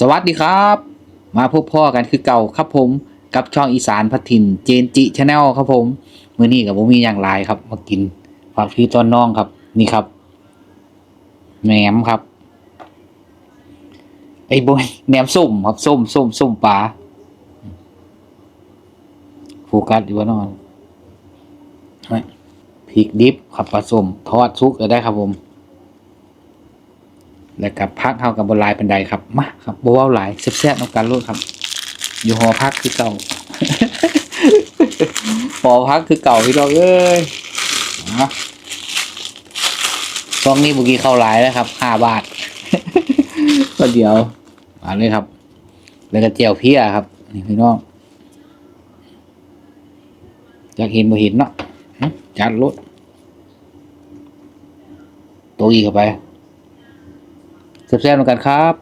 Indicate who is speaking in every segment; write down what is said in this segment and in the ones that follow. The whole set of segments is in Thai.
Speaker 1: สวัสดีครับ มาพบพ่อกันคือเก่าครับผมกับช่องอีสานพัทินเจนจิชาแนลครับผมมื้อนี้กับผมมีอย่างไรครับ มากินฝากพี่ต้นน้องครับ นี่ครับแหนมครับ ไอ้บอยแหนมส้มครับส้มส้มส้มปลาโฟกัสอยู่ว่านอนเฮ้ยพริกดิบครับปลาส้มทอดซุกก็ได้ครับผม แล้วกับพักเฮากับบนลายเป็นใดครับมาครับบว้าหลายแซ่บๆน้องการโลดครับ อยู่หอพักคือเก่าหอพักคือเก่าพี่น้องเอ้ยเอาช่วงนี้บุกี้เข้าหลายแล้วครับห้าบาทก็เดี๋ยวมาเลยครับ แล้วก็เจียวเพี้ยครับนี่พี่น้องอยากเห็นบ่เห็นเนาะจัดรถตัวอีกเข้าไป แซ่บๆเหมือนกันครับ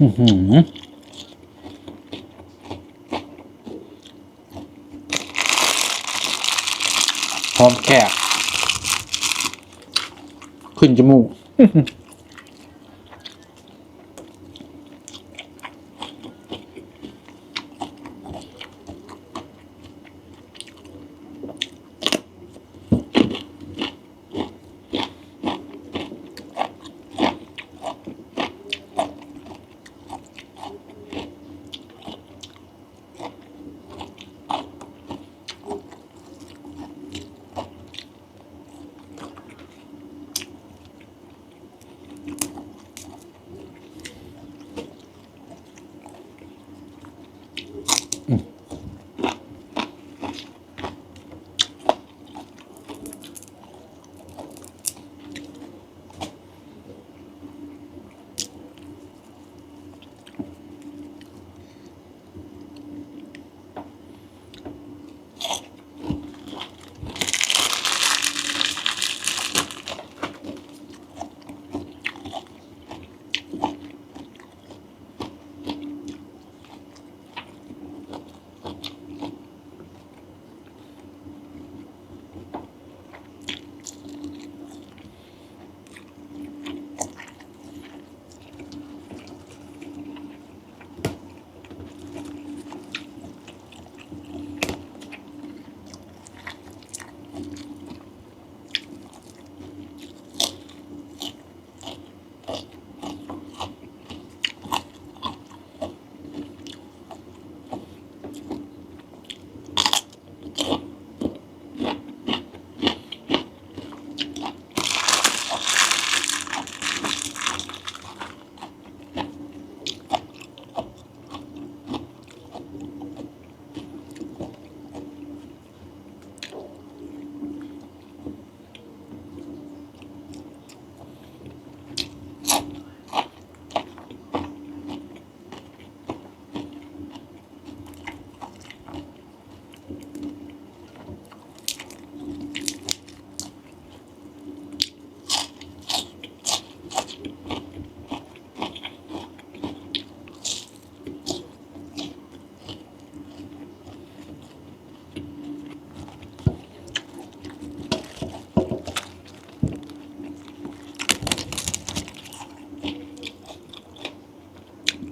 Speaker 1: อือหือหอมแขกขึ้นจมูก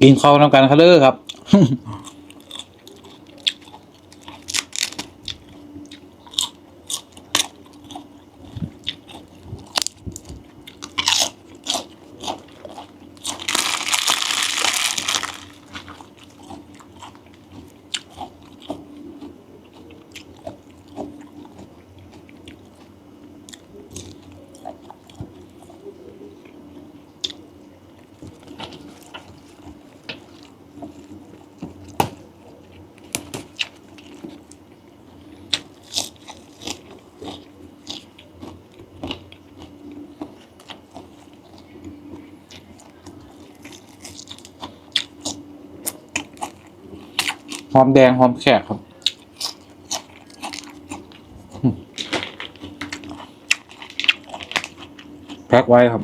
Speaker 1: กินข้าวนำกันครับเด้อครับ หอมแดงหอมแขกครับแพ็คไว้ครับ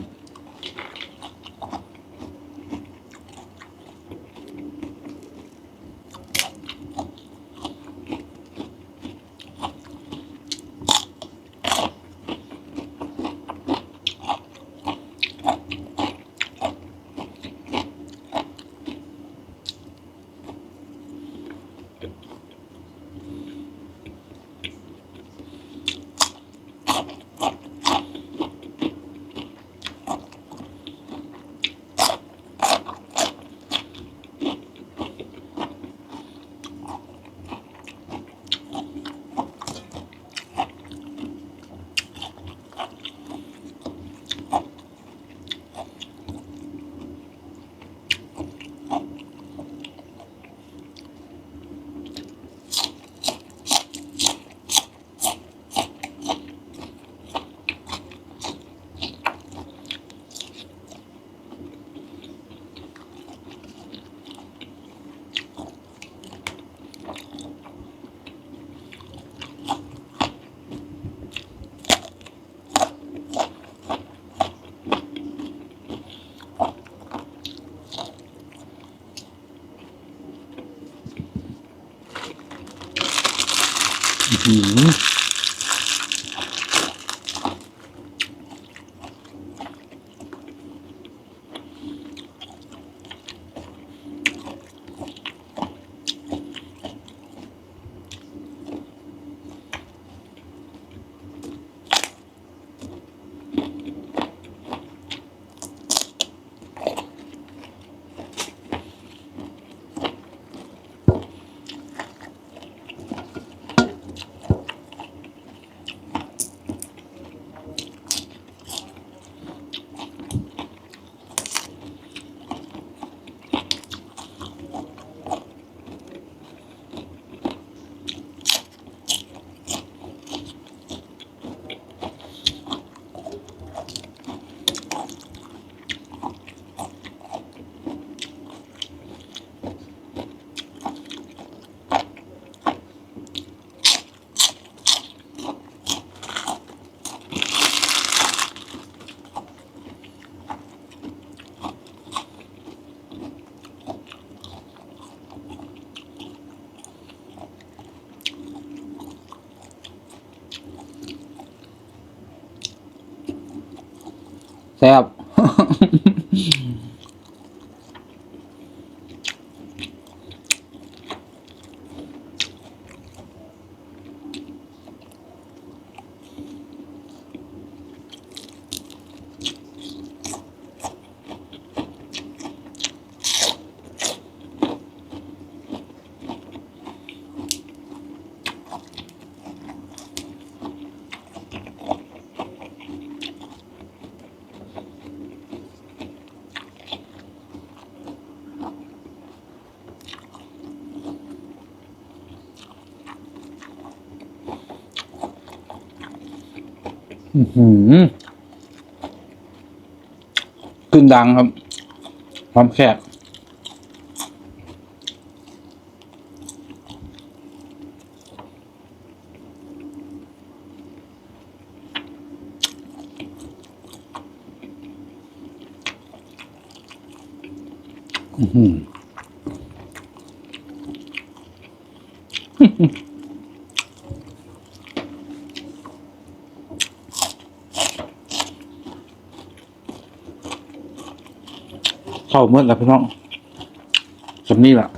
Speaker 1: แซ่บ หือขึ้นดังครับหอมแขกอื้อ เข้าเมื่อแล้วพี่น้องสำนี้แหละ